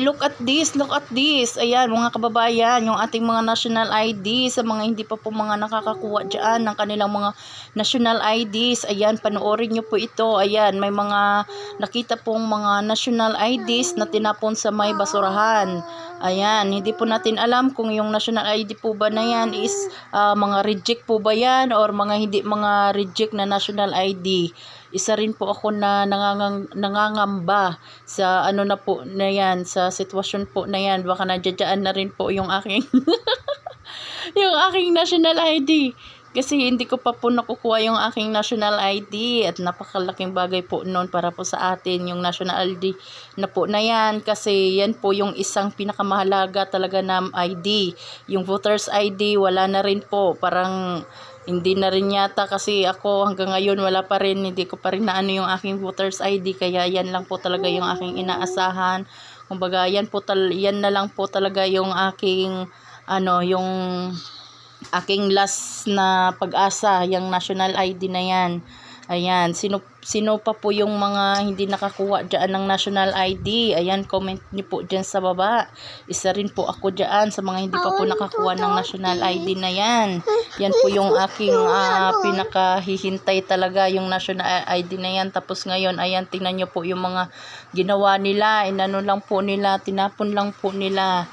look at this, look at this. Ayan, mga kababayan, yung ating mga national ID sa mga hindi pa po mga nakakakuha dyan ng kanilang mga national IDs. Ayan, panoorin nyo po ito. Ayan, may mga nakita pong mga national IDs na tinapon sa may basurahan. Ayan, hindi po natin alam kung yung national ID po ba na yan is ah, mga reject po ba yan or mga hindi mga reject na national ID. Isa rin po ako na nangangang, nangangamba sa ano na po na yan, sa sitwasyon po na yan. Baka nadyadyaan na rin po yung aking yung aking national ID. Kasi hindi ko pa po nakukuha yung aking national ID at napakalaking bagay po noon para po sa atin yung national ID na po na yan kasi yan po yung isang pinakamahalaga talaga na ID. Yung voter's ID wala na rin po. Parang hindi na rin yata kasi ako hanggang ngayon wala pa rin. Hindi ko pa rin na ano yung aking voter's ID kaya yan lang po talaga yung aking inaasahan. Kumbaga yan po tal yan na lang po talaga yung aking ano yung aking last na pag-asa, yung national ID na yan. Ayan, sino, sino pa po yung mga hindi nakakuha dyan ng national ID? Ayan, comment niyo po dyan sa baba. Isa rin po ako dyan sa mga hindi pa po nakakuha ng national ID na yan. Yan po yung aking ah, pinakahihintay talaga, yung national ID na yan. Tapos ngayon, ayan, tingnan niyo po yung mga ginawa nila. Inano lang po nila, tinapon lang po nila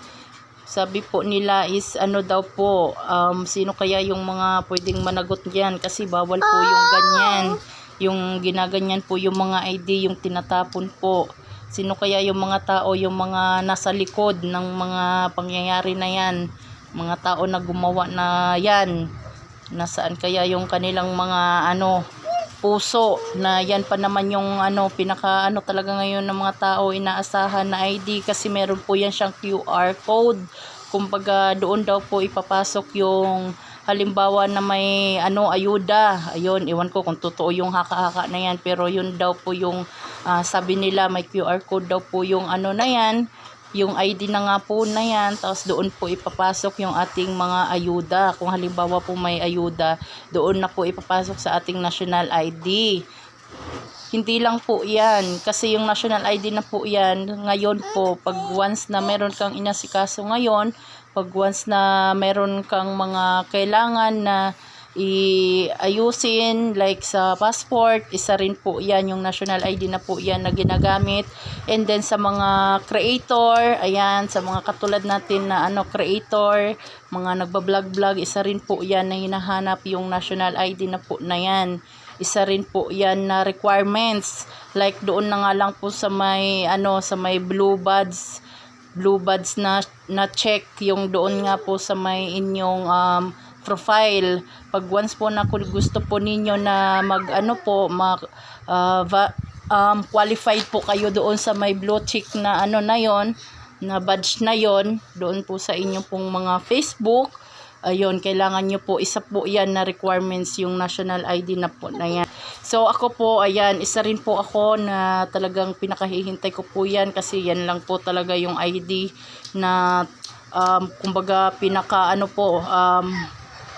sabi po nila is ano daw po um, sino kaya yung mga pwedeng managot diyan kasi bawal po yung ganyan. Yung ginaganyan po yung mga ID yung tinatapon po. Sino kaya yung mga tao yung mga nasa likod ng mga pangyayari na yan? Mga tao na gumawa na yan. Nasaan kaya yung kanilang mga ano puso na yan pa naman yung ano pinaka ano talaga ngayon ng mga tao inaasahan na ID kasi meron po yan siyang QR code. Kumbaga doon daw po ipapasok yung halimbawa na may ano ayuda. Ayun iwan ko kung totoo yung haka-haka na yan pero yun daw po yung ah, sabi nila may QR code daw po yung ano na yan yung ID na nga po na yan, tapos doon po ipapasok yung ating mga ayuda. Kung halimbawa po may ayuda, doon na po ipapasok sa ating national ID. Hindi lang po yan, kasi yung national ID na po yan, ngayon po, pag once na meron kang inasikaso ngayon, pag once na meron kang mga kailangan na iayusin like sa passport isa rin po yan yung national ID na po yan na ginagamit. And then sa mga creator ayan sa mga katulad natin na ano creator mga nagbablog vlog isa rin po yan na hinahanap yung national ID na po na yan. Isa rin po yan na requirements. Like doon na nga lang po sa may ano sa may blue buds blue buds na na check yung doon nga po sa may inyong um, profile. Pag once po na gusto po ninyo na mag ano po mag ah, va- um, qualified po kayo doon sa may blue tick na ano na yon na badge na yon doon po sa inyong pong mga Facebook. Ayun kailangan nyo po isa po yan na requirements yung national ID na po na yan. So ako po ayan isa rin po ako na talagang pinakahihintay ko po yan kasi yan lang po talaga yung ID na um, kumbaga pinaka ano po um,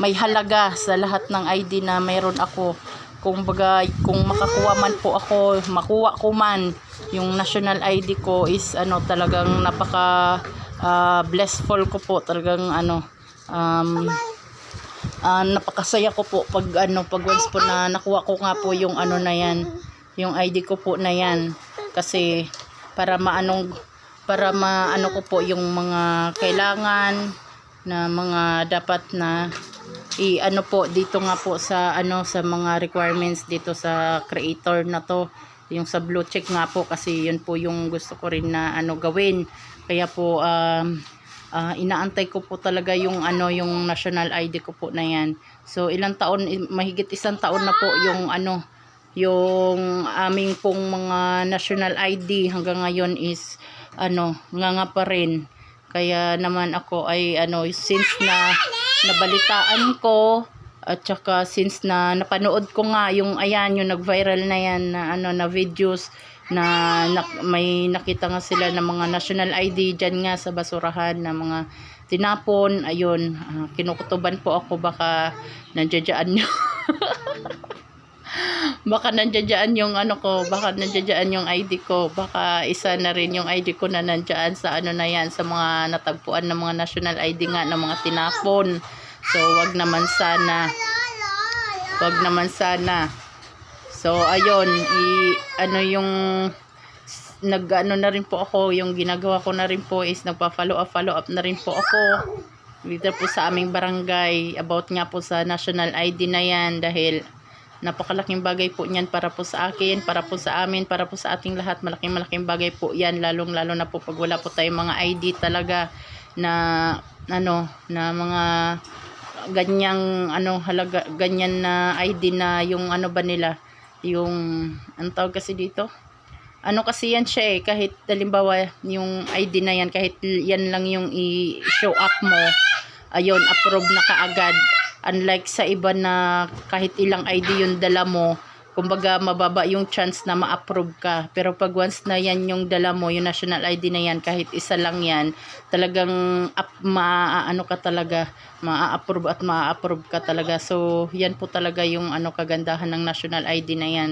may halaga sa lahat ng ID na mayroon ako. Kung baga kung makakuha man po ako makuha ko man yung national ID ko is ano talagang napaka ah, blessful ko po. Talagang ano um, ah, napakasaya ko po pag ano pag once po na nakuha ko nga po yung ano na yan yung ID ko po na yan. Kasi para maanong para maano ko po yung mga kailangan na mga dapat na i ano po dito nga po sa ano sa mga requirements dito sa creator na to. Yung sa blue check nga po kasi yun po yung gusto ko rin na ano gawin. Kaya po um, ah, inaantay ko po talaga yung ano yung national ID ko po na yan. So ilang taon mahigit isang taon na po yung ano yung aming pong mga national ID hanggang ngayon is ano nga nga pa rin kaya naman ako ay ano since na nabalitaan ko at saka since na napanood ko nga yung ayan yung nag-viral na yan na ano na videos na, nak- may nakita nga sila ng mga national ID dyan nga sa basurahan na mga tinapon. Ayun ah, kinukutuban po ako baka nandiyan nyo baka nandiyan yung ano ko, baka nandiyan yung ID ko, baka isa na rin yung ID ko na nandiyan sa ano na yan, sa mga natagpuan ng mga national ID nga ng mga tinapon. So, wag naman sana. Wag naman sana. So, ayun, i, ano yung nag ano na rin po ako, yung ginagawa ko na rin po is nagpa-follow up, follow up na rin po ako dito po sa aming barangay about nga po sa national ID na yan dahil napakalaking bagay po niyan para po sa akin, para po sa amin, para po sa ating lahat. Malaking malaking bagay po yan, lalong lalo na po pag wala po tayong mga ID talaga na ano, na mga ganyang ano halaga ganyan na ID na yung ano ba nila yung ang tawag kasi dito ano kasi yan siya eh, kahit halimbawa yung ID na yan, kahit yan lang yung i-show up mo, ayun, approve na kaagad. Unlike sa iba na kahit ilang ID yung dala mo, kumbaga mababa yung chance na ma-approve ka. Pero pag once na yan yung dala mo, yung national ID na yan, kahit isa lang yan, talagang up, maaano ka talaga, ma-approve at ma-approve ka talaga. So, yan po talaga yung ano kagandahan ng national ID na yan.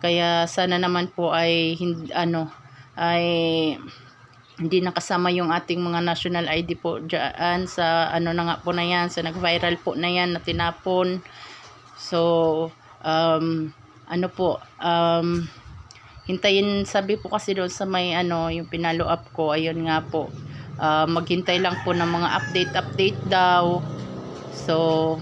Kaya sana naman po ay hindi ano ay hindi nakasama yung ating mga national ID po diyan sa ano na nga po na yan, sa nag-viral po na yan na tinapon. So um ano po um hintayin sabi po kasi doon sa may ano yung pinalo up ko ayun nga po ah, maghintay lang po ng mga update update daw so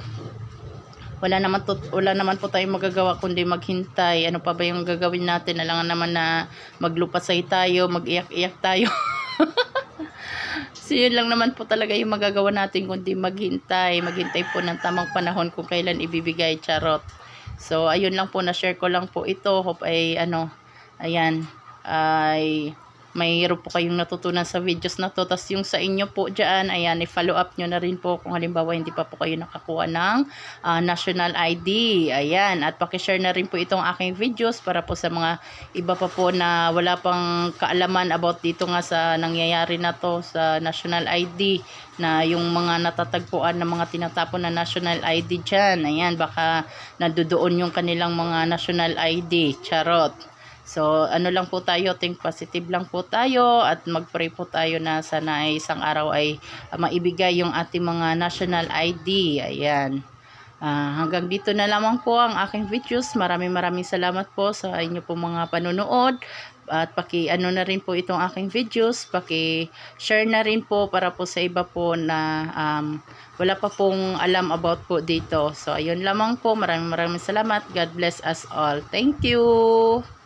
wala naman to, wala naman po tayong magagawa kundi maghintay. Ano pa ba yung gagawin natin? Alangan naman na maglupasay tayo, mag-iyak-iyak tayo. so yun lang naman po talaga yung magagawa natin kundi maghintay. Maghintay po ng tamang panahon kung kailan ibibigay charot. So ayun lang po na share ko lang po ito. Hope ay ano, ayan, ay mayroon po kayong natutunan sa videos na to. Tapos yung sa inyo po dyan, ayan, i-follow up nyo na rin po kung halimbawa hindi pa po kayo nakakuha ng ah, national ID. Ayan, at pakishare na rin po itong aking videos para po sa mga iba pa po na wala pang kaalaman about dito nga sa nangyayari na to sa national ID na yung mga natatagpuan ng mga tinatapon na national ID dyan. Ayan, baka nandoon yung kanilang mga national ID. Charot. So, ano lang po tayo, think positive lang po tayo at mag-pray po tayo na sana ay isang araw ay ah, maibigay yung ating mga national ID. Ayan. Ah, hanggang dito na lamang po ang aking videos. Maraming maraming salamat po sa inyo po mga panonood. At paki ano na rin po itong aking videos, paki share na rin po para po sa iba po na um, wala pa pong alam about po dito. So ayun lamang po. Maraming maraming salamat. God bless us all. Thank you.